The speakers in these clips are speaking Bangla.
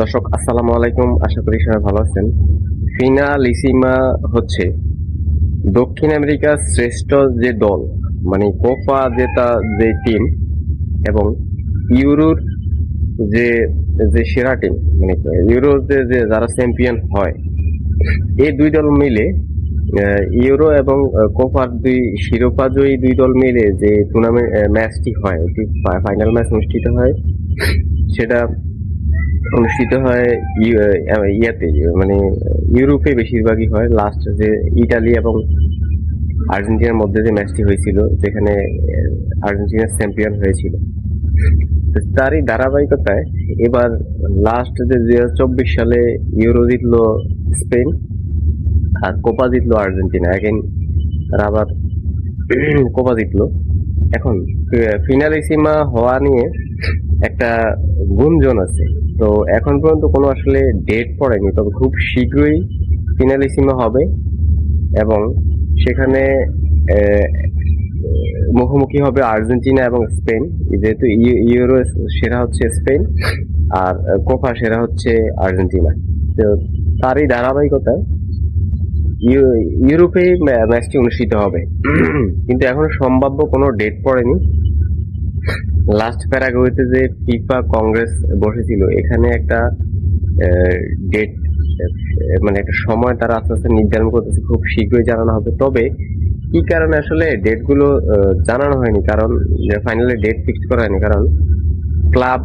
দর্শক, আসসালামু আলাইকুম। আশা করি সবাই ভালো আছেন। ফিনালিসিমা হচ্ছে দক্ষিণ আমেরিকার শ্রেষ্ঠ যে দল মানে কোপা জেতা যে টিম এবং ইউরোর যে যে সেরা টিম মানে ইউরোর যে যারা চ্যাম্পিয়ন হয়, এই দুই দল মিলে ইউরো এবং কোপার দুই শিরোপা জয়ী দুই দল মিলে যে টুর্নামেন্ট ম্যাচটি হয় ফাইনাল ম্যাচ অনুষ্ঠিত হয়, সেটা অনুষ্ঠিত হয় ইয়াতে মানে ইউরোপে বেশিরভাগই হয়। লাস্ট যে ইটালি এবং আর্জেন্টিনার মধ্যে যে ম্যাচটি হয়েছিল যেখানে আহ, আর্জেন্টিনা চ্যাম্পিয়ন হয়েছিল। তারই ধারাবাহিকতায় এবার লাস্ট যে দুই হাজার চব্বিশ সালে ইউরো জিতলো স্পেন আর কোপা জিতলো আর্জেন্টিনা। তারা আবার কোপা জিতলো। এখন ফিনালিসিমা হওয়া নিয়ে একটা গুঞ্জন আছে। তো এখন পর্যন্ত কোনো আসলে ডেট পড়েনি, তবে খুব শীঘ্রই ফিনালিসিমা হবে এবং সেখানে মুখোমুখি হবে আর্জেন্টিনা এবং স্পেন। যেহেতু ইউ- ইউরো সেরা হচ্ছে স্পেন আর কোপা সেরা হচ্ছে আর্জেন্টিনা। তো তারই ধারাবাহিকতায় ইউ- ইউরোপে ম্যা- ম্যাচটি অনুষ্ঠিত হবে। কিন্তু এখনও সম্ভাব্য কোনো ডেট পড়েনি। লাস্ট প্যারাগুয়েতে যে ফিফা কংগ্রেস বসেছিল, এখানে একটা ডেট মানে একটা সময় তারা আস্তে আস্তে নির্ধারণ করতেছে, খুব শীঘ্রই জানানো হবে। তবে কি কারণে আসলে ডেটগুলো জানানো হয়নি? কারণ ফাইনালে ডেট ফিক্স করা হয়নি। কারণ ক্লাব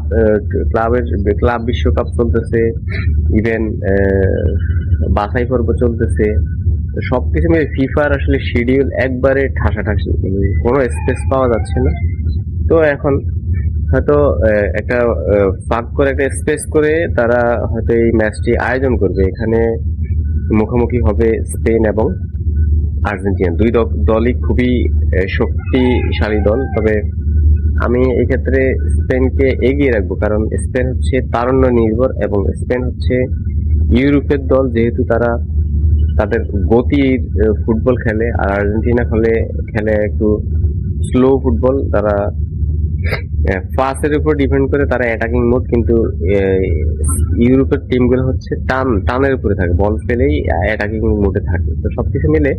ক্লাবের ক্লাব বিশ্বকাপ চলতেছে ইভেন বাছাই পর্ব চলতেছে। সবকিছু মিলে ফিফার আসলে শিডিউল একবারে ঠাসাঠাসি। মানে কোনো স্পেস পাওয়া যাচ্ছে না। তো এখন হয়তো একটা ফাঁক করে একটা স্পেস করে তারা হয়তো এই ম্যাচটি আয়োজন করবে। এখানে মুখোমুখি হবে স্পেন এবং আর্জেন্টিনা দুই দলই খুবই শক্তিশালী দল। তবে আমি এক্ষেত্রে স্পেনকে এগিয়ে রাখব। কারণ স্পেন হচ্ছে তারুণ্য নির্ভর এবং স্পেন হচ্ছে ইউরোপের দল। যেহেতু তারা তাদের গতি ফুটবল খেলে আর আর্জেন্টিনা খেলে খেলে একটু স্লো ফুটবল। তারা পাসের উপর ডিপেন্ড করে তারা অ্যাটাকিং মোড কিন্তু ইউরোপের টিমগুলো হচ্ছে টান, টানের উপরে থাকে। বল পেলেই অ্যাটাকিং মোডে থাকে। তো সবকিছু মিলে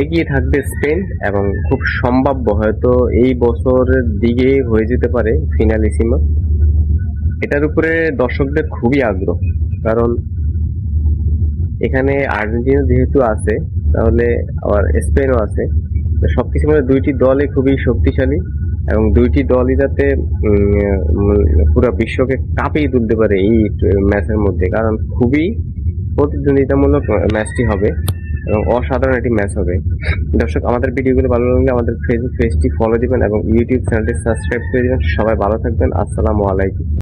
এগিয়ে থাকবে স্পেন এবং খুব সম্ভাব্য, হয়তো এই বছরের দিকে হয়ে যেতে পারে ফিনালিসিমা এটার উপরে দর্শকদের খুবই আগ্রহ। কারণ এখানে আর্জেন্টিনা যেহেতু আছে, তাহলে আবার স্পেনও আছে। সবকিছু মানে দুইটি দলই খুবই শক্তিশালী এবং দুইটি দলই যাতে পুরো বিশ্বকে কাঁপিয়ে তুলতে পারে এই ম্যাচের মধ্যে। কারণ খুবই প্রতিদ্বন্দ্বিতামূলক ম্যাচটি হবে এবং অসাধারণ একটি ম্যাচ হবে। দর্শক, আমাদের ভিডিওগুলো ভালো লাগলে আমাদের ফেসবুক পেজটি ফলো দিবেন এবং ইউটিউব চ্যানেলটি সাবস্ক্রাইব করে দিবেন। সবাই ভালো থাকবেন। আসসালামু আলাইকুম।